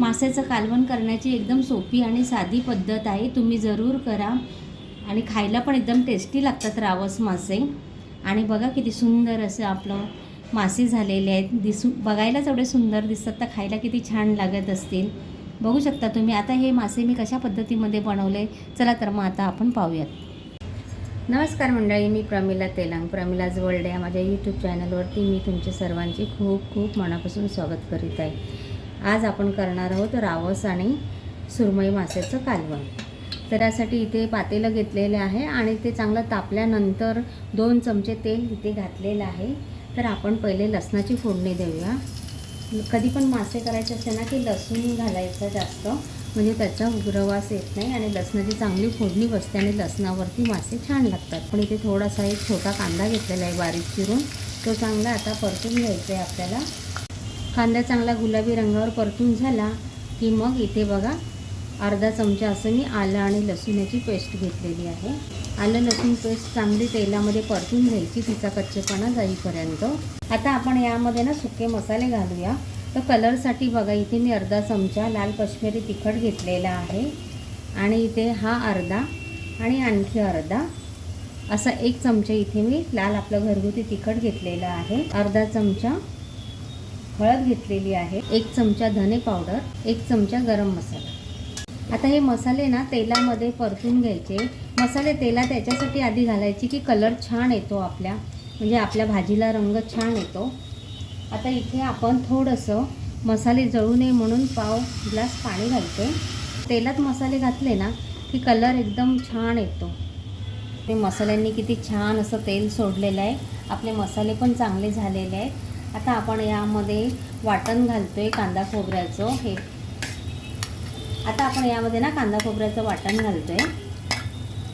मासेचं कालवण करण्याची एकदम सोपी आणि साधी पद्धत आहे. तुम्ही जरूर करा. आणि खायला पण एकदम टेस्टी लागतात रावस मासे. आणि बघा किती सुंदर असं आपलं मासे झालेले आहेत. दिसू बघायलाच एवढे सुंदर दिसतात. तर खायला किती छान लागत असतील. बघू शकता तुम्ही. आता हे मासे मी कशा पद्धतीमध्ये बनवले? चला तर मग आता आपण पाहूयात. नमस्कार मंडळी. मी प्रमिला तेलंग. प्रमिलाज वर्ल्ड या माझ्या यूट्यूब चॅनलवरती मी तुमच्या सर्वांचे खूप खूप मनापासून स्वागत करीत आहे. आज आपण करणार आहोत रावस आणि सुरमई माशाचं कालवण. तर त्यासाठी इथे पातेलं घेतलेलं आहे आणि ते चांगलं तापल्यानंतर दोन चमचे तेल इथे घातलेलं आहे. तर आपण पहिले लसणाची फोडणी देऊया. कधी पण मासे करायचे असते ना की लसूण घालायचं जास्त म्हणजे त्याचा उग्रवास येत नाही आणि लसणाची चांगली फोडणी बसते आणि लसणावरती मासे छान लागतात. पण इथे थोडासा एक छोटा कांदा घेतलेला आहे बारीक चिरून. तो चांगला आता परतून घ्यायचा आहे आपल्याला. कांदा चांगला गुलाबी रंगावर परतून झाला की मग इथे बघा अर्धा चमचा असं मी आलं आणि लसूणाची पेस्ट घेतलेली आहे. आलं लसूण पेस्ट चांगली तेलामध्ये परतून घ्यायची तिचा कच्चेपणा जाईपर्यंत. आता आपण यामध्ये ना सुके मसाले घालूया. तर कलरसाठी बघा इथे मी अर्धा चमचा लाल कश्मीरी तिखट घेतलेला आहे. आणि इथे हा अर्धा आणि आणखी अर्धा असा एक चमचा इथे मी लाल आपलं घरगुती तिखट घेतलेला आहे. अर्धा चमचा हळद घेतलेली आहे एक चमचा धने पावडर एक चमचा गरम मसाला. आता हे मसाले ना तेलामध्ये परतून घ्यायचे. मसाले तेला त्याच्यासाठी आधी घालायची की कलर छान येतो आपल्या. म्हणजे आपल्या भाजीला रंग छान येतो. आता इथे आपण थोडंसं मसाले जळू नये म्हणून पाव ग्लास पाणी घालते. तेलात मसाले घातले ना की कलर एकदम छान येतो. ते मसाल्यांनी किती छान असं तेल सोडलेलं आहे. आपले मसाले पण चांगले झालेले आहेत. आता आपण यामध्ये वाटण घालतोय कांदा खोबऱ्याचं हे. आता आपण यामध्ये ना कांदा खोबऱ्याचं वाटण घालतोय.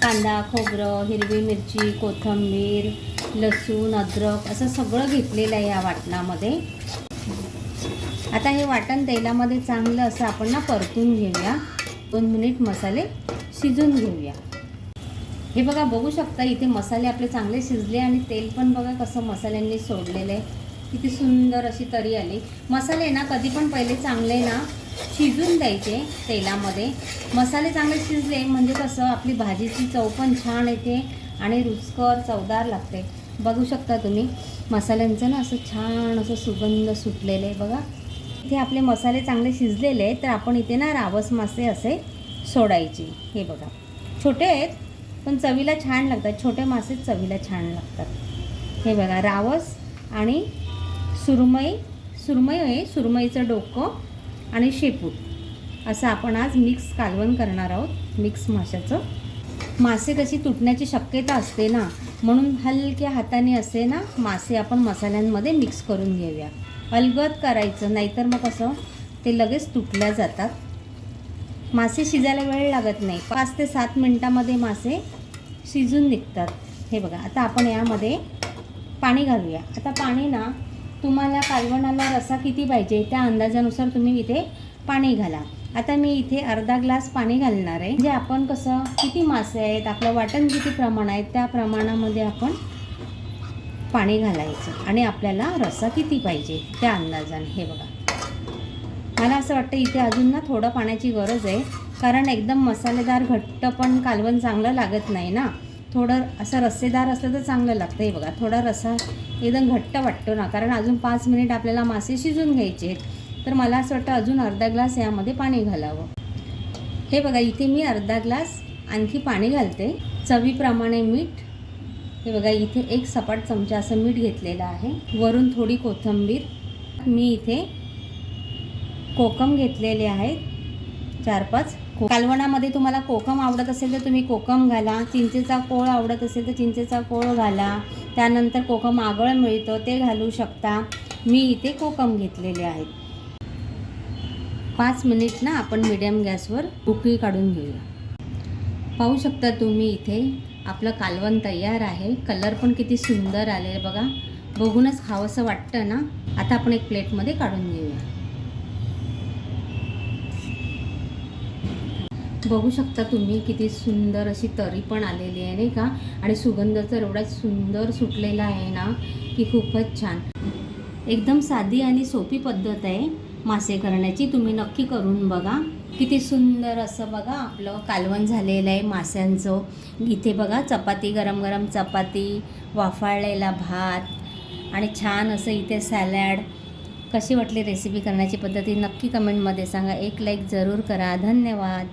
कांदा खोबरं हिरवी मिरची कोथिंबीर लसूण अद्रक असं सगळं घेतलेलं आहे या वाटणामध्ये. आता हे वाटण तेलामध्ये चांगलं असं आपण ना परतून घेऊया. दोन मिनिट मसाले शिजून घेऊया. हे बघा बघू शकता इथे मसाले आपले चांगले शिजले आणि तेल पण बघा कसं मसाल्यांनी सोडलेलं आहे. किती सुंदर अशी तरी आली. मसाले ना कधी पण पहिले चांगले ना शिजून द्यायचे तेलामध्ये. मसाले चांगले शिजले म्हणजे कसं आपली भाजीची चव पण छान येते आणि रुचकर चवदार लागते. बघू शकता तुम्ही मसाल्यांचं ना असं छान असं सुगंध सुटलेलं आहे बघा. इथे आपले मसाले चांगले शिजलेले आहेत तर आपण इथे ना रावस मासे असे सोडायचे. हे बघा. छोटे आहेत पण चवीला छान लागतात. छोटे मासे चवीला छान लागतात. हे बघा रावस आणि सुरमई सुरमई आहे सुरमईचं डोकं आणि शेपूट. असं आपण आज मिक्स कालवण करणार आहोत मिक्स माशाचं. मासे कशी तुटण्याची शक्यता असते ना म्हणून हलक्या हाताने असे ना मासे आपण मसाल्यांमध्ये मिक्स करून घेऊया. अलगद करायचं नाहीतर मग कसं ते लगेच तुटल्या जातात. मासे शिजायला वेळ लागत नाही. पाच ते सात मिनटामध्ये मासे शिजून निघतात. हे बघा आता आपण यामध्ये पाणी घालूया. आता पाणी ना तुम्हाला कालवणाला रसा किती पाहिजे त्या अंदाजानुसार तुम्ही इथे पाणी घाला. आता मी इथे अर्धा ग्लास पाणी घालणार आहे. म्हणजे आपण कसं किती मासे आहेत आपलं वाटण किती प्रमाण आहे त्या प्रमाणामध्ये आपण पाणी घालायचं आणि आपल्याला रसा किती पाहिजे त्या अंदाजाने. हे बघा. मला असं वाटतं इथे अजून ना थोडं पाण्याची गरज आहे. कारण एकदम मसालेदार घट्ट पण कालवण चांगलं लागत नाही ना. थोडं असं रस्सेदार असलं तर चांगलं लागतं. हे बघा थोडा रसा एकदम घट्ट वाटतो ना कारण अजून पाच मिनिट आपल्याला मासे शिजून घ्यायचे आहेत. तर मला असं वाटतं अजून अर्धा ग्लास यामध्ये पाणी घालावं. हे बघा इथे मी अर्धा ग्लास आणखी पाणी घालते. चवीप्रमाणे मीठ. हे बघा इथे एक सपाट चमचा असं मीठ घेतलेलं आहे. वरून थोडी कोथिंबीर. मी इथे कोकम घेतलेले आहेत. चार पाच कालवणामध्ये तुम्हाला कोकम आवडत असेल तर तुम्ही कोकम घाला. चिंचेचा कोळ आवडत असेल तर चिंचेचा कोळ घाला. त्यानंतर कोकम आगळ मिळतं ते घालू शकता. मी इथे कोकम घेतलेले आहेत. पाच मिनिट ना आपण मिडियम गॅसवर उकळी काढून घेऊया. पाहू शकता तुम्ही इथे आपलं कालवण तयार आहे. कलर पण किती सुंदर आले बघा. बघूनच खावंसं वाटतं ना. आता आपण एक प्लेटमध्ये काढून घेऊया. बघू शकता तुम्ही किती सुंदर अशी तरी पण आलेली आहे नाही का? आणि सुगंध तर एवढा सुंदर सुटलेला आहे ना की खूपच छान. एकदम साधी आणि सोपी पद्धत आहे मासे करण्याची. तुम्ही नक्की करून बघा. किती सुंदर असं बघा आपलं कालवण झालेलं आहे माशांचं. इथे बघा चपाती गरम गरम चपाती वाफाळलेला भात आणि छान असं इथे सॅलॅड. कशी वाटली रेसिपी करण्याची पद्धती नक्की कमेंटमध्ये सांगा. एक लाईक जरूर करा. धन्यवाद.